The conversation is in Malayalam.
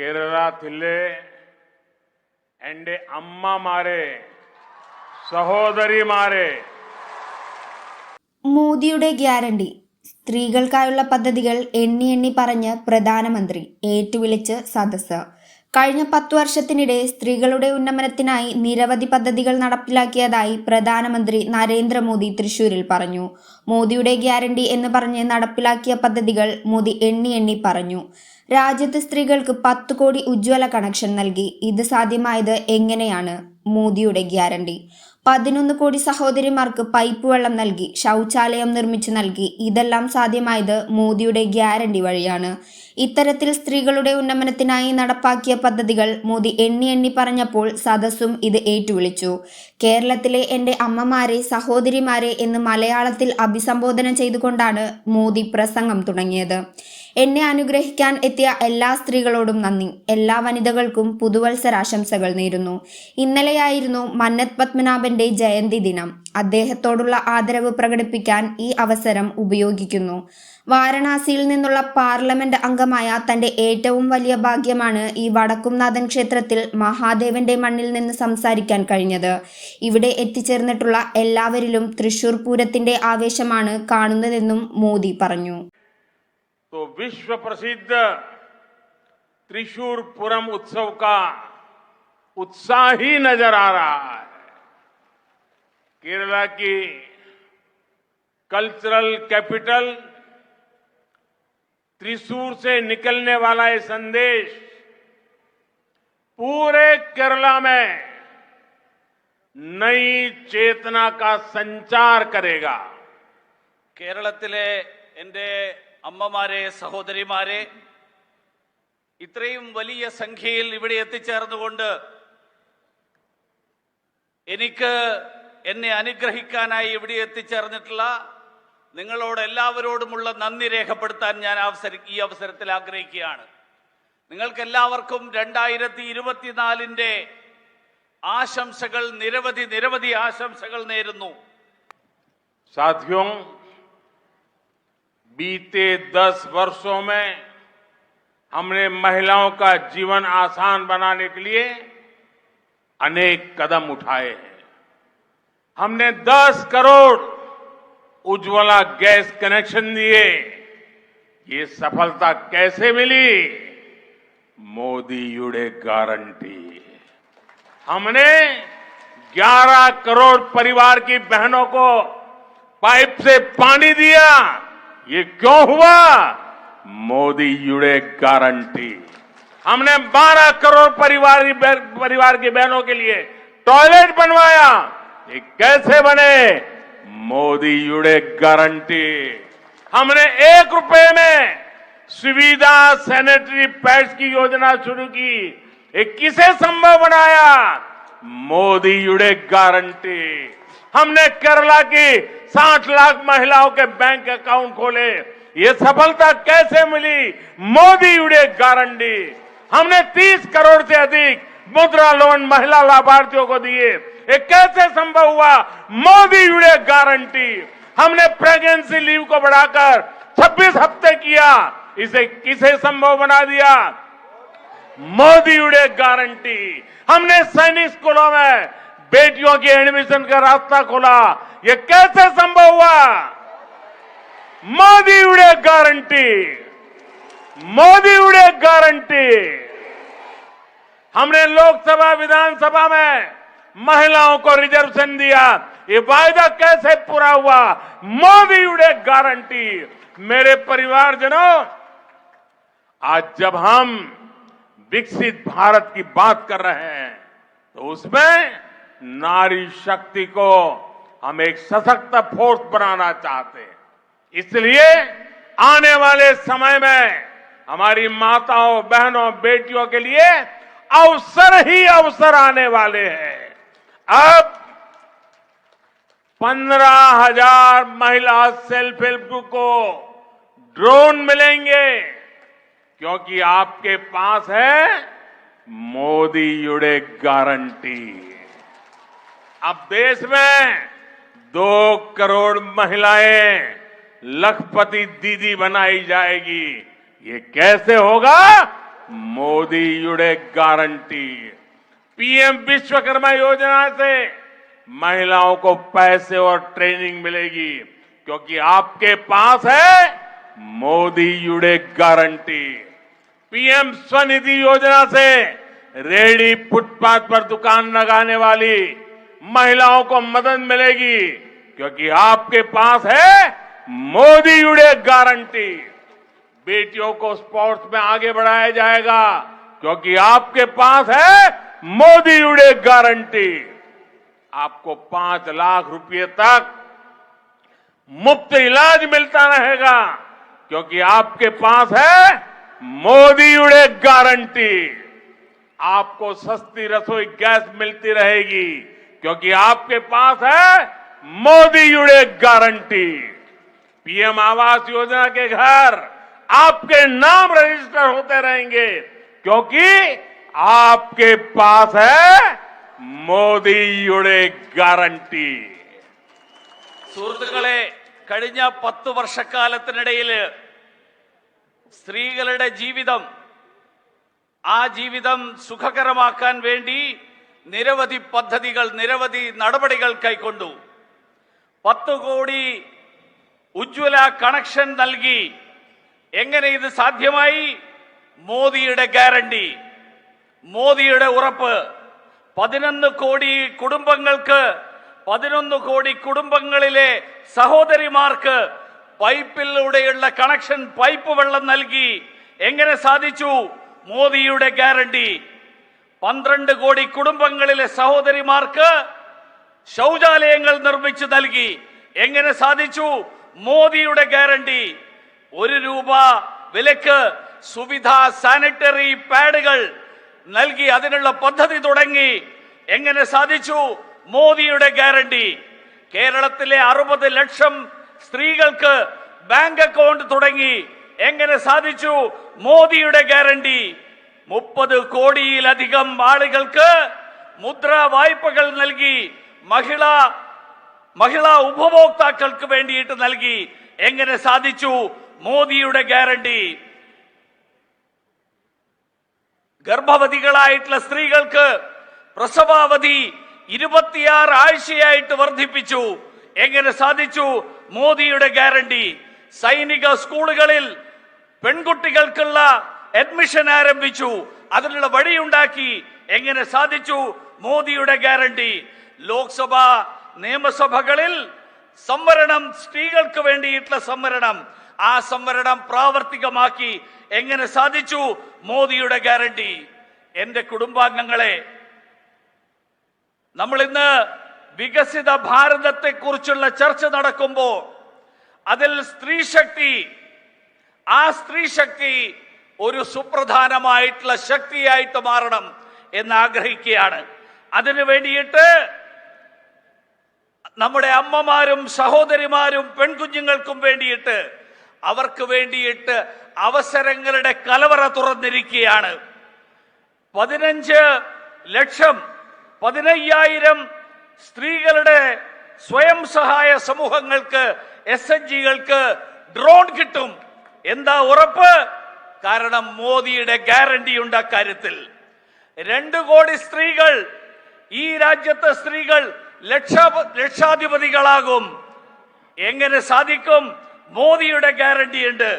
കേരളത്തിലെ എന്റെ അമ്മമാരെ സഹോദരിമാരെ. മോദിയുടെ ഗ്യാരണ്ടി. സ്ത്രീകൾക്കായുള്ള പദ്ധതികൾ എണ്ണി എണ്ണി പറഞ്ഞ് പ്രധാനമന്ത്രി ഏറ്റുവിളിച്ച് സദസ്സ്. കഴിഞ്ഞ പത്തു വർഷത്തിനിടെ സ്ത്രീകളുടെ ഉന്നമനത്തിനായി നിരവധി പദ്ധതികൾ നടപ്പിലാക്കിയതായി പ്രധാനമന്ത്രി നരേന്ദ്രമോദി തൃശൂരിൽ പറഞ്ഞു. മോദിയുടെ ഗ്യാരണ്ടി എന്ന് പറഞ്ഞ് നടപ്പിലാക്കിയ പദ്ധതികൾ മോദി എണ്ണി എണ്ണി പറഞ്ഞു. രാജ്യത്ത് സ്ത്രീകൾക്ക് പത്ത് കോടി ഉജ്ജ്വല കണക്ഷൻ നൽകി. ഇത് സാധ്യമായത് എങ്ങനെയാണ്? മോദിയുടെ ഗ്യാരണ്ടി. പതിനൊന്ന് കോടി സഹോദരിമാർക്ക് പൈപ്പ് വെള്ളം നൽകി ശൗചാലയം നിർമ്മിച്ചു നൽകി. ഇതെല്ലാം സാധ്യമായത് മോദിയുടെ ഗ്യാരണ്ടി വഴിയാണ്. ഇത്തരത്തിൽ സ്ത്രീകളുടെ ഉന്നമനത്തിനായി നടപ്പാക്കിയ പദ്ധതികൾ മോദി എണ്ണി എണ്ണി പറഞ്ഞപ്പോൾ സദസ്സും ഇത് ഏറ്റുവിളിച്ചു. കേരളത്തിലെ എന്റെ അമ്മമാരെ സഹോദരിമാരെ എന്ന് മലയാളത്തിൽ അഭിസംബോധന ചെയ്തുകൊണ്ടാണ് മോദി പ്രസംഗം തുടങ്ങിയത്. എന്നെ അനുഗ്രഹിക്കാൻ എത്തിയ എല്ലാ സ്ത്രീകളോടും നന്ദി. എല്ലാ വനിതകൾക്കും പുതുവത്സരാശംസകൾ നേരുന്നു. ഇന്നലെയായിരുന്നു മന്നത് പത്മനാഭന്റെ ജയന്തി ദിനം അദ്ദേഹത്തോടുള്ള ആദരവ് പ്രകടിപ്പിക്കാൻ ഈ അവസരം ഉപയോഗിക്കുന്നു വാരണാസിയിൽ നിന്നുള്ള പാർലമെന്റ് അംഗമായ തന്റെ ഏറ്റവും വലിയ ഭാഗ്യമാണ് ഈ വടക്കുംനാഥൻ ക്ഷേത്രത്തിൽ മഹാദേവന്റെ മണ്ണിൽ നിന്ന് സംസാരിക്കാൻ കഴിഞ്ഞത് ഇവിടെ എത്തിച്ചേർന്നിട്ടുള്ള എല്ലാവരിലും തൃശൂർ പൂരത്തിന്റെ ആവേശമാണ് കാണുന്നതെന്നും മോദി പറഞ്ഞു तो विश्व प्रसिद्ध त्रिशूर पुरम उत्सव का उत्साह ही नजर आ रहा है केरला की कल्चरल कैपिटल त्रिशूर से निकलने वाला ये संदेश पूरे केरला में नई चेतना का संचार करेगा കേരളത്തിലെ എൻ്റെ അമ്മമാരെ സഹോദരിമാരെ ഇത്രയും വലിയ സംഖ്യയിൽ ഇവിടെ എത്തിച്ചേർന്നുകൊണ്ട് എനിക്ക് എന്നെ അനുഗ്രഹിക്കാനായി ഇവിടെ എത്തിച്ചേർന്നിട്ടുള്ള നിങ്ങളോട് എല്ലാവരോടുമുള്ള നന്ദി രേഖപ്പെടുത്താൻ ഞാൻ അവസര ഈ അവസരത്തിൽ ആഗ്രഹിക്കുകയാണ് നിങ്ങൾക്ക് എല്ലാവർക്കും രണ്ടായിരത്തി ഇരുപത്തിനാലിൻ്റെ ആശംസകൾ നിരവധി നിരവധി ആശംസകൾ നേരുന്നു साथियों बीते दस वर्षों में हमने महिलाओं का जीवन आसान बनाने के लिए अनेक कदम उठाए हैं हमने 10 करोड़ उज्ज्वला गैस कनेक्शन दिए। ये सफलता कैसे मिली? मोदी युड़े गारंटी। हमने 11 करोड़ परिवार की बहनों को पाइप से पानी दिया। ये क्यों हुआ? मोदी युड़े गारंटी। हमने 12 करोड़ परिवार परिवार की बहनों के लिए टॉयलेट बनवाया। ये कैसे बने? मोदी जुड़े गारंटी। हमने एक रुपए में सुविधा सैनिटरी पैड्स की योजना शुरू की। ये किसे संभव बनाया? मोदी जुड़े गारंटी। हमने केरला की 60 लाख महिलाओं के बैंक अकाउंट खोले। ये सफलता कैसे मिली? मोदी जुड़े गारंटी। हमने 30 करोड़ से अधिक मुद्रा लोन महिला लाभार्थियों को दिए। ये कैसे संभव हुआ? मोदी युड़े गारंटी। हमने प्रेगनेंसी लीव को बढ़ाकर 26 हफ़्ते किया। इसे किसे संभव बना दिया? मोदी उड़े गारंटी। हमने सैनिक स्कूलों में बेटियों की एडमिशन का रास्ता खोला। ये कैसे संभव हुआ? मोदी उड़े गारंटी। मोदी उड़े गारंटी। हमने लोकसभा, विधानसभा में महिलाओं को रिजर्वेशन दिया। ये वायदा कैसे पूरा हुआ? मोदी उड़े गारंटी। मेरे परिवारजनों, आज जब हम विकसित भारत की बात कर रहे हैं तो उसमें नारी शक्ति को हम एक सशक्त फोर्स बनाना चाहते हैं। इसलिए आने वाले समय में हमारी माताओं, बहनों, बेटियों के लिए अवसर ही अवसर आने वाले हैं। अब पंद्रह हज़ार महिला सेल्फ हेल्प ग्रुप को ड्रोन मिलेंगे, क्योंकि आपके पास है मोदी युड़े गारंटी। अब देश में दो करोड़ महिलाएँ लखपति दीदी बनाई जाएगी। ये कैसे होगा? मोदी युड़े गारंटी। पीएम विश्वकर्मा योजना से महिलाओं को पैसे और ट्रेनिंग मिलेगी, क्योंकि आपके पास है मोदी युडे गारंटी। पीएम स्वनिधि योजना से रेडी फुटपाथ पर दुकान लगाने वाली महिलाओं को मदद मिलेगी, क्योंकि आपके पास है मोदी युडे गारंटी। बेटियों को स्पोर्ट्स में आगे बढ़ाया जाएगा, क्योंकि आपके पास है मोदी युडे गारंटी। आपको पाँच लाख रुपए तक मुफ़्त इलाज मिलता रहेगा, क्योंकि आपके पास है मोदी उड़े गारंटी। आपको सस्ती रसोई गैस मिलती रहेगी, क्योंकि आपके पास है मोदी युडे गारंटी। पीएम आवास योजना के घर आपके नाम रजिस्टर होते रहेंगे, क्योंकि आपके पास है मोदी युडे गारंटी സുഹൃത്തുക്കളെ കഴിഞ്ഞ പത്ത് വർഷക്കാലത്തിനിടയിൽ സ്ത്രീകളുടെ ജീവിതം ആ ജീവിതം സുഖകരമാക്കാൻ വേണ്ടി നിരവധി പദ്ധതികൾ നിരവധി നടപടികൾ കൈക്കൊണ്ടു പത്ത് കോടി ഉജ്ജ്വല കണക്ഷൻ നൽകി എങ്ങനെ ഇത് സാധ്യമായി മോദിയുടെ ഗ്യാരണ്ടി മോദിയുടെ ഉറപ്പ് പതിനൊന്ന് കോടി കുടുംബങ്ങൾക്ക് പതിനൊന്ന് കോടി കുടുംബങ്ങളിലെ സഹോദരിമാർക്ക് പൈപ്പിലൂടെയുള്ള കണക്ഷൻ പൈപ്പ് വെള്ളം നൽകി. എങ്ങനെ സാധിച്ചു? മോദിയുടെ ഗ്യാരണ്ടി. പന്ത്രണ്ട് കോടി കുടുംബങ്ങളിലെ സഹോദരിമാർക്ക് ശൗചാലയങ്ങൾ നിർമ്മിച്ചു നൽകി. എങ്ങനെ സാധിച്ചു? മോദിയുടെ ഗ്യാരണ്ടി. ഒരു രൂപ വിലക്ക് സുവിധ സാനിറ്ററി പാഡുകൾ നൽകി അതിനുള്ള പദ്ധതി തുടങ്ങി. എങ്ങനെ സാധിച്ചു? മോദിയുടെ ഗ്യാരണ്ടി. കേരളത്തിലെ അറുപത് ലക്ഷം സ്ത്രീകൾക്ക് ബാങ്ക് അക്കൗണ്ട് തുടങ്ങി. എങ്ങനെ സാധിച്ചു? മോദിയുടെ ഗ്യാരണ്ടി. മുപ്പത് കോടിയിലധികം ആളുകൾക്ക് മുദ്ര വായ്പകൾ നൽകി. മഹിളാ മഹിളാ ഉപഭോക്താക്കൾക്ക് വേണ്ടിയിട്ട് നൽകി. എങ്ങനെ സാധിച്ചു? മോദിയുടെ ഗ്യാരണ്ടി. ഗർഭവതികളായിട്ടുള്ള സ്ത്രീകൾക്ക് പ്രസവാവധി ഇരുപത്തിയാറ് ആഴ്ചയായിട്ട് വർദ്ധിപ്പിച്ചു. എങ്ങനെ സാധിച്ചു? മോദിയുടെ ഗ്യാരണ്ടി. സൈനിക സ്കൂളുകളിൽ പെൺകുട്ടികൾക്കുള്ള അഡ്മിഷൻ ആരംഭിച്ചു. അതിനുള്ള വഴിയുണ്ടാക്കി. എങ്ങനെ സാധിച്ചു? മോദിയുടെ ഗ്യാരണ്ടി. ലോക്സഭ നിയമസഭകളിൽ സംവരണം സ്ത്രീകൾക്ക് വേണ്ടിയിട്ടുള്ള സംവരണം. ആ സംവരണം പ്രാവർത്തികമാക്കി എങ്ങനെ സാധിച്ചു? മോദിയുടെ ഗ്യാരണ്ടി. എന്റെ കുടുംബാംഗങ്ങളെ നമ്മൾ ഇന്ന് വികസിത ഭാരതത്തെ കുറിച്ചുള്ള ചർച്ച നടക്കുമ്പോൾ അതിൽ സ്ത്രീ ശക്തി ആ സ്ത്രീ ശക്തി ഒരു സുപ്രധാനമായിട്ടുള്ള ശക്തിയായിട്ട് മാറണം എന്ന് ആഗ്രഹിക്കുകയാണ്. അതിനു വേണ്ടിയിട്ട് നമ്മുടെ അമ്മമാരും സഹോദരിമാരും പെൺകുഞ്ഞുങ്ങൾക്കും വേണ്ടിയിട്ട് അവർക്ക് വേണ്ടിയിട്ട് അവസരങ്ങളുടെ കലവറ തുറന്നിരിക്കുകയാണ്. പതിനഞ്ച് ലക്ഷം പതിനയ്യായിരം സ്ത്രീകളുടെ സ്വയം സഹായ സമൂഹങ്ങൾക്ക് എസ് എൻ ജികൾക്ക് ഡ്രോൺ കിട്ടും. എന്താ ഉറപ്പ്? കാരണം മോദിയുടെ ഗ്യാരണ്ടി ഉണ്ട് അക്കാര്യത്തിൽ. രണ്ടു കോടി സ്ത്രീകൾ ഈ രാജ്യത്തെ സ്ത്രീകൾ ലക്ഷ ലക്ഷാധിപതികളാകും. എങ്ങനെ സാധിക്കും? മോദിയുടെ ഗ്യാരണ്ടി ഉണ്ട്.